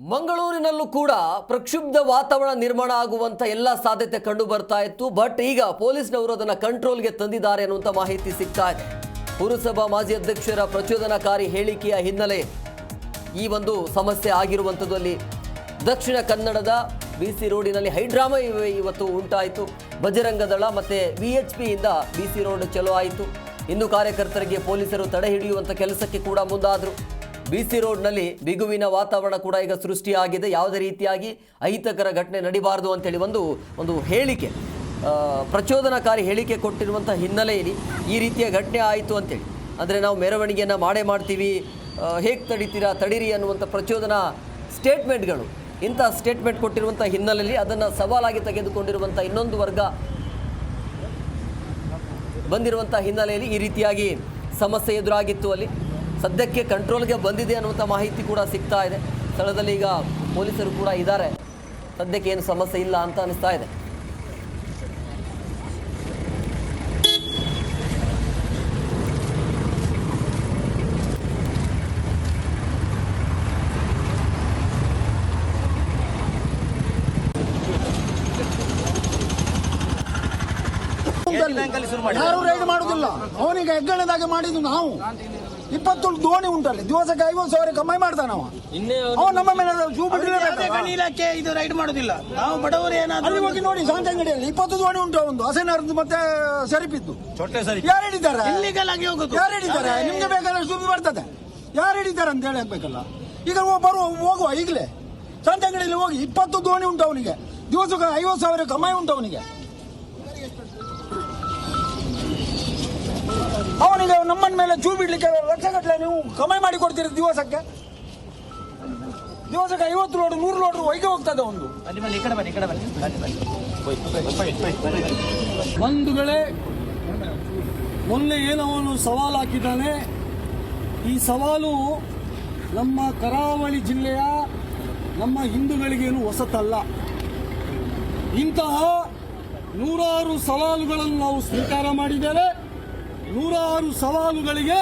ಮಂಗಳೂರಿನಲ್ಲೂ ಕೂಡ ಪ್ರಕ್ಷುಬ್ಧ ವಾತಾವರಣ ನಿರ್ಮಾಣ ಆಗುವಂತ ಎಲ್ಲ ಸಾಧ್ಯತೆ ಕಂಡು ಬರ್ತಾ ಇತ್ತು. ಬಟ್ ಈಗ ಪೊಲೀಸ್ನವರು ಅದನ್ನ ಕಂಟ್ರೋಲ್ಗೆ ತಂದಿದ್ದಾರೆ ಅನ್ನುವಂತ ಮಾಹಿತಿ ಸಿಗ್ತಾ ಇದೆ. ಪುರಸಭಾ ಮಾಜಿ ಅಧ್ಯಕ್ಷರ ಪ್ರಚೋದನಕಾರಿ ಹೇಳಿಕೆಯ ಹಿನ್ನೆಲೆ ಈ ಒಂದು ಸಮಸ್ಯೆ ಆಗಿರುವಂಥದ್ದಲ್ಲಿ ದಕ್ಷಿಣ ಕನ್ನಡದ ಬಿ ಸಿ ರೋಡಿನಲ್ಲಿ ಹೈಡ್ರಾಮಾ ಇವ- ಇವತ್ತು ಉಂಟಾಯಿತು. ಬಜರಂಗ ದಳ ಮತ್ತು ವಿ ಎಚ್ ಪಿಯಿಂದ ಬಿ ಸಿ ರೋಡ್ ಚಲೋ ಆಯಿತು. ಇನ್ನು ಕಾರ್ಯಕರ್ತರಿಗೆ ಪೊಲೀಸರು ತಡೆ ಹಿಡಿಯುವಂಥ ಕೆಲಸಕ್ಕೆ ಕೂಡ ಮುಂದಾದರು. ಬಿ ಸಿ ರೋಡ್ನಲ್ಲಿ ಬಿಗುವಿನ ವಾತಾವರಣ ಕೂಡ ಈಗ ಸೃಷ್ಟಿಯಾಗಿದೆ. ಯಾವುದೇ ರೀತಿಯಾಗಿ ಅಹಿತಕರ ಘಟನೆ ನಡಿಬಾರದು ಅಂತೇಳಿ ಒಂದು ಒಂದು ಹೇಳಿಕೆ ಪ್ರಚೋದನಕಾರಿ ಹೇಳಿಕೆ ಕೊಟ್ಟಿರುವಂಥ ಹಿನ್ನೆಲೆಯಲ್ಲಿ ಈ ರೀತಿಯ ಘಟನೆ ಆಯಿತು ಅಂತೇಳಿ. ಅಂದರೆ ನಾವು ಮೆರವಣಿಗೆಯನ್ನು ಮಾಡೇ ಮಾಡ್ತೀವಿ ಹೇಗೆ ತಡಿತೀರಾ, ತಡೀರಿ ಅನ್ನುವಂಥ ಪ್ರಚೋದನಾ ಸ್ಟೇಟ್ಮೆಂಟ್ಗಳು ಇಂಥ ಸ್ಟೇಟ್ಮೆಂಟ್ ಕೊಟ್ಟಿರುವಂಥ ಹಿನ್ನೆಲೆಯಲ್ಲಿ ಅದನ್ನು ಸವಾಲಾಗಿ ತೆಗೆದುಕೊಂಡಿರುವಂಥ ಇನ್ನೊಂದು ವರ್ಗ ಬಂದಿರುವಂಥ ಹಿನ್ನೆಲೆಯಲ್ಲಿ ಈ ರೀತಿಯಾಗಿ ಸಮಸ್ಯೆ ಎದುರಾಗಿತ್ತು ಅಲ್ಲಿ. ಸದ್ಯಕ್ಕೆ ಕಂಟ್ರೋಲ್ಗೆ ಬಂದಿದೆ ಅನ್ನುವಂಥ ಮಾಹಿತಿ ಕೂಡ ಸಿಗ್ತಾ ಇದೆ. ಸ್ಥಳದಲ್ಲಿ ಈಗ ಪೊಲೀಸರು ಕೂಡ ಇದ್ದಾರೆ. ಸದ್ಯಕ್ಕೆ ಏನು ಸಮಸ್ಯೆ ಇಲ್ಲ ಅಂತ ಅನಿಸ್ತಾ ಇದೆ. ಯಾರು ರೈಡ್ ಮಾಡುದಿಲ್ಲ? ಅವನಿಗೆ ಹೆಗ್ಗಣದಾಗೆ ಮಾಡಿದ್ದು ನಾವು. ಇಪ್ಪತ್ತು ದೋಣಿ ಉಂಟಲ್ಲಿ. ದಿವಸಕ್ಕೆ ಐವತ್ತು ಸಾವಿರ ಕಮ್ಮಿ ಮಾಡ್ತಾನೆ ಅವ. ಅವ ನಮ್ಮ ಮೇಲೆ ಶೂ ಇಲಾಖೆ ಇದು ರೈಡ್ ಮಾಡೋದಿಲ್ಲ. ನಾವು ಬಡವರು ಏನಾದ್ರು ಅಲ್ಲಿ ಹೋಗಿ ನೋಡಿ ಸಾಂತಂಗಡಿಯಲ್ಲಿ ಇಪ್ಪತ್ತು ದೋಣಿ ಉಂಟು ಒಂದು. ಹಸೆನಾರದ್ದು ಮತ್ತೆ ಸರಿಪಿದ್ದು. ಯಾರು ಹಿಡಿತಾರೆ ಇಲ್ಲಿಗೆಲ್ಲ ಆಗಿ ಹೋಗುದು ಯಾರು ಹಿಡಿತಾರೆ ನಿಮ್ಗೆ ಬೇಕಾದ್ರೆ ಶೂ ಬರ್ತದೆ. ಯಾರು ಹಿಡಿತಾರೆ ಅಂತ ಹೇಳಿ ಹಾಕ್ಬೇಕಲ್ಲ ಈಗ ಬರುವ ಹೋಗುವ ಈಗಲೇ. ಸಾಂತಂಗಡಿಯಲ್ಲಿ ಹೋಗಿ ಇಪ್ಪತ್ತು ದೋಣಿ ಉಂಟು ಅವನಿಗೆ. ದಿವಸಕ್ಕೆ ಐವತ್ತು ಸಾವಿರ ಕಮ್ಮಿ ಉಂಟು ಅವನಿಗೆ. ಅವನಿಗೆ ನಮ್ಮನ ಮೇಲೆ ಜೂ ಬಿಡ್ಲಿಕ್ಕೆ ಲಕ್ಷಗಟ್ಟಲೆ ನೀವು ಕಮಾಯಿ ಮಾಡಿ ಕೊಡ್ತೀರಿ ದಿವಸಕ್ಕೆ? ದಿವಸಕ್ಕೆ ಐವತ್ತು ಲೋಡ್ ನೂರು ಲೋಡ್ ಹೊಯ್ಗೆ ಹೋಗ್ತದೆ ಒಂದು. ಒಂದು ವೇಳೆ ಮೊನ್ನೆ ಏನವನು ಸವಾಲು ಹಾಕಿದ್ದಾನೆ ಈ ಸವಾಲು ನಮ್ಮ ಕರಾವಳಿ ಜಿಲ್ಲೆಯ ನಮ್ಮ ಹಿಂದೂಗಳಿಗೇನು ಹೊಸತಲ್ಲ. ಇಂತಹ ನೂರಾರು ಸವಾಲುಗಳನ್ನು ನಾವು ಸ್ವೀಕಾರ ಮಾಡಿದ್ದೇವೆ. ನೂರಾರು ಸವಾಲುಗಳಿಗೆ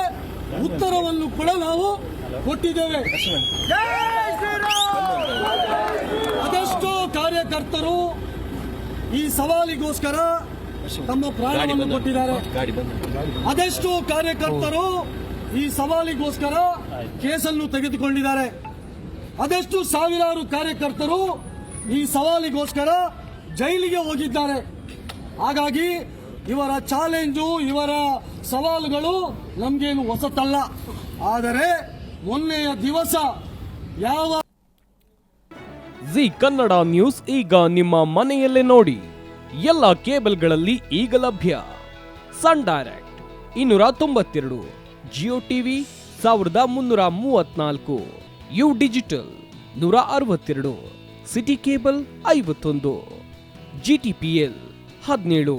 ಉತ್ತರವನ್ನು ಕೂಡ ನಾವು ಕೊಟ್ಟಿದ್ದೇವೆ. ಅದೆಷ್ಟೋ ಕಾರ್ಯಕರ್ತರು ಈ ಸವಾಲಿಗೋಸ್ಕರ ತಮ್ಮ ಪ್ರಾಣವನ್ನು ಕೊಟ್ಟಿದ್ದಾರೆ. ಅದೆಷ್ಟೋ ಕಾರ್ಯಕರ್ತರು ಈ ಸವಾಲಿಗೋಸ್ಕರ ಕೇಸನ್ನು ತೆಗೆದುಕೊಂಡಿದ್ದಾರೆ. ಅದೆಷ್ಟು ಸಾವಿರಾರು ಕಾರ್ಯಕರ್ತರು ಈ ಸವಾಲಿಗೋಸ್ಕರ ಜೈಲಿಗೆ ಹೋಗಿದ್ದಾರೆ. ಹಾಗಾಗಿ ಇವರ ಚಾಲೆಂಜು, ಇವರ ಸವಾಲುಗಳು ನಮಗೇನು ಹೊಸತಲ್ಲ. ಆದರೆ ಮೊನ್ನೆಯ ದಿವಸ ಯಾವ ಜಿ ಕನ್ನಡ ನ್ಯೂಸ್ ಈಗ ನಿಮ್ಮ ಮನೆಯಲ್ಲೇ ನೋಡಿ. ಎಲ್ಲ ಕೇಬಲ್ಗಳಲ್ಲಿ ಈಗ ಲಭ್ಯ. ಸನ್ ಡೈರೆಕ್ಟ್ ಇನ್ನೂರ ತೊಂಬತ್ತೆರಡು, ಜಿಯೋ ಟಿವಿ ಸಾವಿರದ ಮುನ್ನೂರ ಮೂವತ್ನಾಲ್ಕು, ಯು ಡಿಜಿಟಲ್ ನೂರ ಅರವತ್ತೆರಡು, ಸಿಟಿ ಕೇಬಲ್ ಐವತ್ತೊಂದು, ಜಿ ಟಿ ಪಿ ಎಲ್ ಹದಿನೇಳು.